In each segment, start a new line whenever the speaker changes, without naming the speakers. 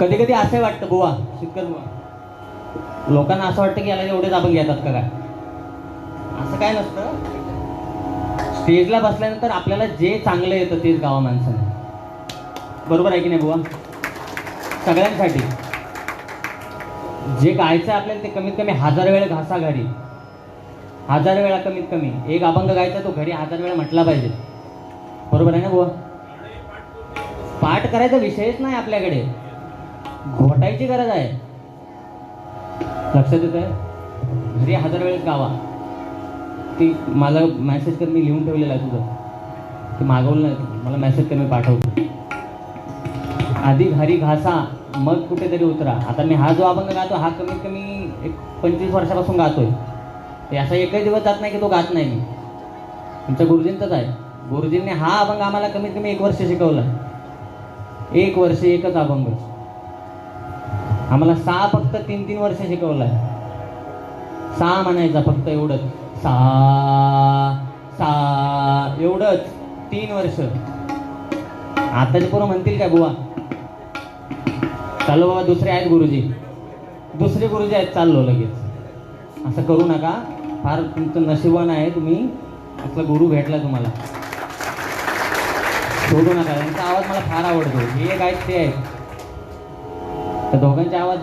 कधी कधी असं वाटतं बुवा शेतकरी बुवा. लोकांना असं वाटतं की याला एवढेच आपण घेतात का काय? असं काय नसतं. स्टेजला बसल्यानंतर आपल्याला जे चांगलं येतं तेच गावा माणसाने. बरोबर आहे की नाही बुवा? सगळ्यांसाठी. जे गायचं आपल्याला ते कमीत कमी हजार वेळा घासा घरी. हजार वेळा कमीत कमी. एक अभंग गायचा तो घरी हजार वेळा म्हटला पाहिजे. बरोबर आहे ना बुवा? पाठ करायचा विषयच नाही आपल्याकडे. घोटायची गरज आहे. लक्षात येत आहे घरी हजार वेळेस गावा. ती मला मेसेज कर मी लिहून ठेवलेला आहे तुझं. ते मागवलं नाही. मला मेसेज कर मी पाठवतो. आधी घरी घासा मग कुठेतरी उतरा. आता मी हा जो अभंग गातो हा कमीत कमी एक पंचवीस वर्षापासून गातोय. ते असा एकही दिवस जात नाही की तो गात नाही मी. तुमच्या गुरुजींचाच आहे. गुरुजींनी हा अभंग आम्हाला कमीत कमी एक वर्ष शिकवला एक वर्ष एकच अभंग. आम्हाला सहा फक्त तीन तीन वर्ष शिकवलाय. सहा म्हणायचा फक्त एवढंच. सा सा एवढंच. तीन वर्ष. आताचे पोरं म्हणतील काय बुवा? चाललो बाबा दुसरे आहेत गुरुजी. दुसरे गुरुजी आहेत चाललो लगेच. असं करू नका. फार तुमचं नशिबान आहे तुम्ही. असला गुरु भेटला तुम्हाला. सोडू नका. त्यांचा आवाज मला फार आवडतो. हे एक आहेत ते आहेत. त्या दोघांचे आवाज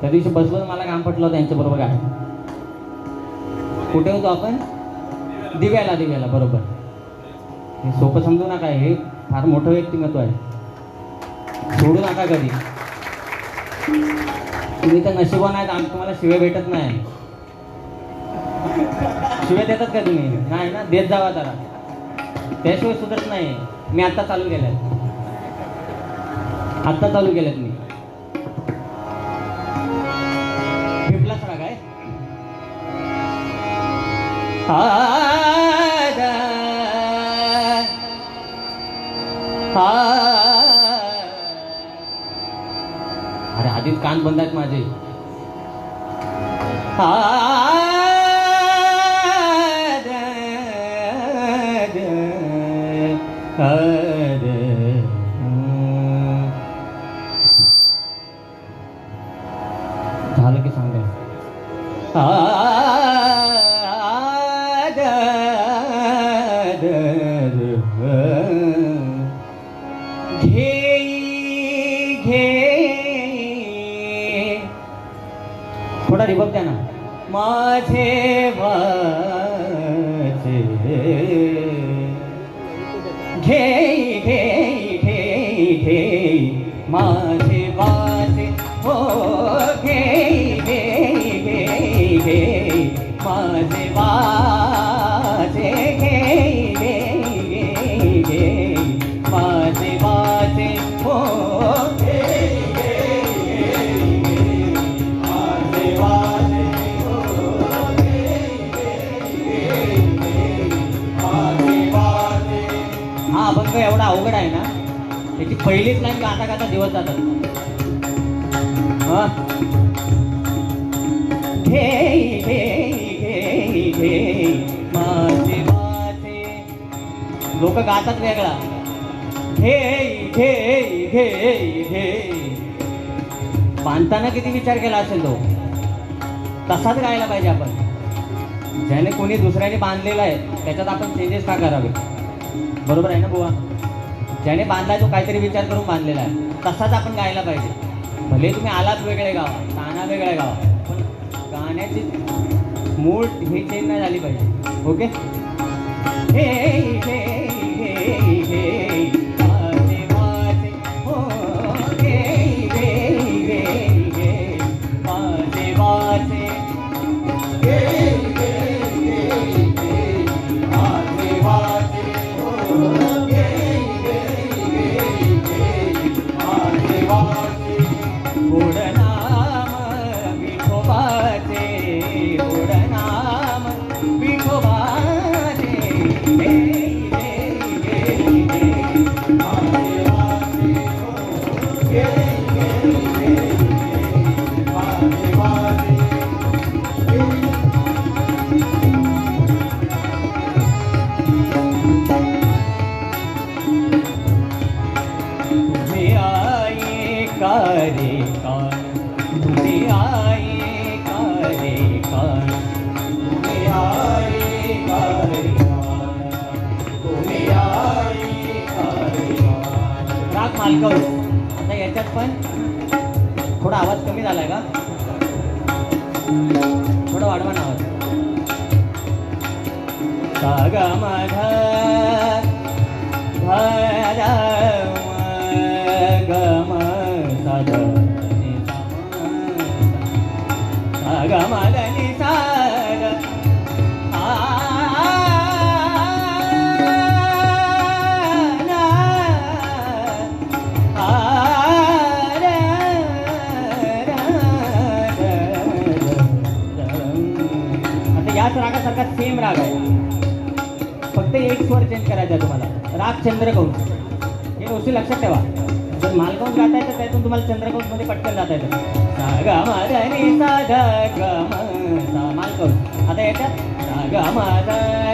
त्या दिवशी बसवून मला काम पटलं त्यांच्याबरोबर काय कुठे होतो आपण? दिव्याला दिव्याला बरोबर. हे सोपं समजू नका हे फार मोठं व्यक्तिमत्व आहे. सोडू नका कधी. तुम्ही तर नशिबान आहेत आम तुम्हाला शिव्या भेटत नाही. शिव्या देतात का तुम्ही? नाही ना? देत जावा जरा त्याशिवाय सुधरत नाही. मी आत्ता चालू केल्यात आत्ता चालू केल्यात मी अरे आधीच कान बंद आहेत माझे. झालं की सांगा ঘে एवढा आहे ना? त्याची पहिलीच नाही गाता गाता दिवस जातात. घे घे घे घे माझे माझे लोक गातात वेगळा. घे घे घे घे. बांधताना किती विचार केला असेल तो? तसाच गायला पाहिजे आपण. ज्याने कोणी दुसऱ्याने बांधलेला आहे त्याच्यात आपण चेंजेस का करावे? बरोबर आहे ना बुवा? ज्याने बांधला तो काहीतरी विचार करून बांधलेला आहे. तसाच आपण गायला पाहिजे. भले तुम्ही आलात वेगळे गावा ताना वेगळ्या गावा पण गाण्याची मूळ ही चेंज नाही झाली पाहिजे. ओके? हे हे. मालकव आता याच्यात पण थोडा आवाज कमी झालाय का? थोडं वाढवा ना आवाज. साग मध सेम राग. आहे फक्त एक स्वर चेंज करायचा आहे तुम्हाला. राग चंद्रकौश. हे गोष्टी लक्षात ठेवा. जर मालकौश गाता येतं त्यातून तुम्हाला चंद्रकौशमध्ये पटकन जाता येतं. सा ग म ग म आता याच्यात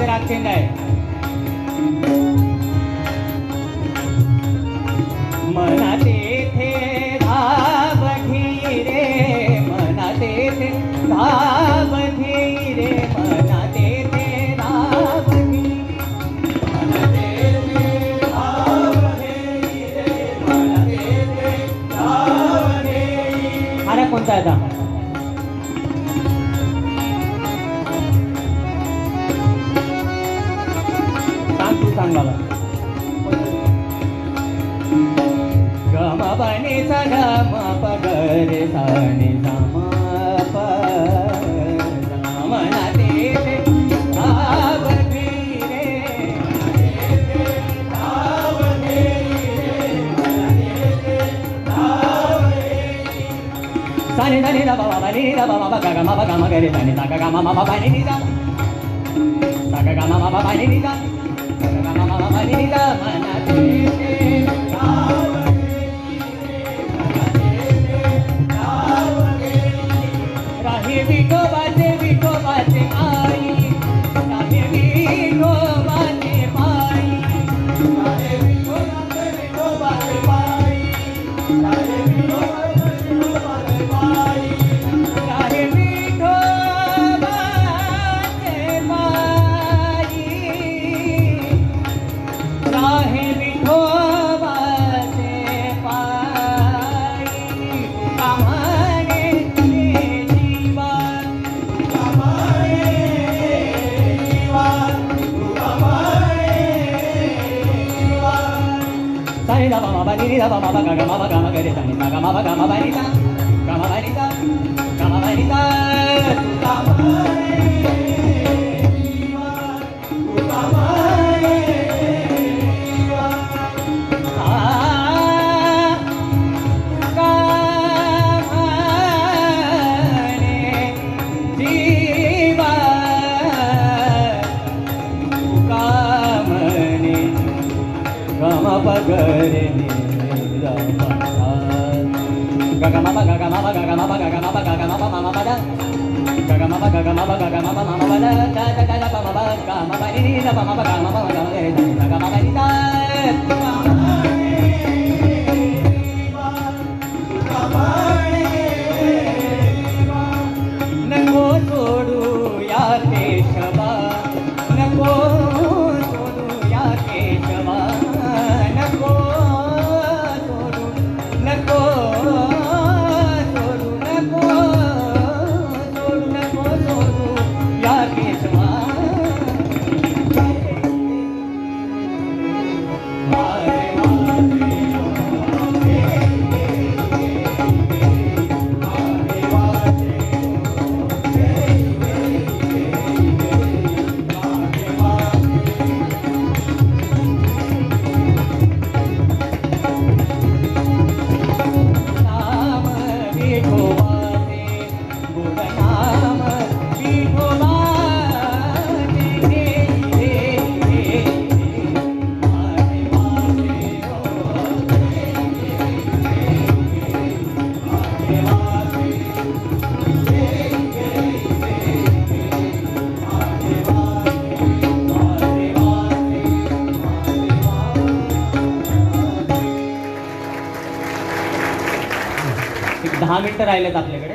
परत इथे राग चेंज आहे. मना तेथे धाव रे रे मना तेथे धाव रे मना तेथे धाव अरे कोणता आहे आता सांग तू सांग मला गम बने सा गम प ग रे सा नि सा म प मना ते ते भाव धी रे भाव धी रे सानि धा नि धा गा गा Tani da ma ma ba ni da ma ma ba ga ga ma ba ga ma ga re tani da ga ma ba ga ma ba ni da ga ma ba ni da ga ma ba ni da ga ma ba ni Gaga दहा मिनटं राहिलेत आपल्याकडे.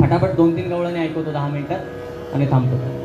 फटाफट दोन तीन गवळणी ऐकवतो दहा मिनटात आणि थांबतो.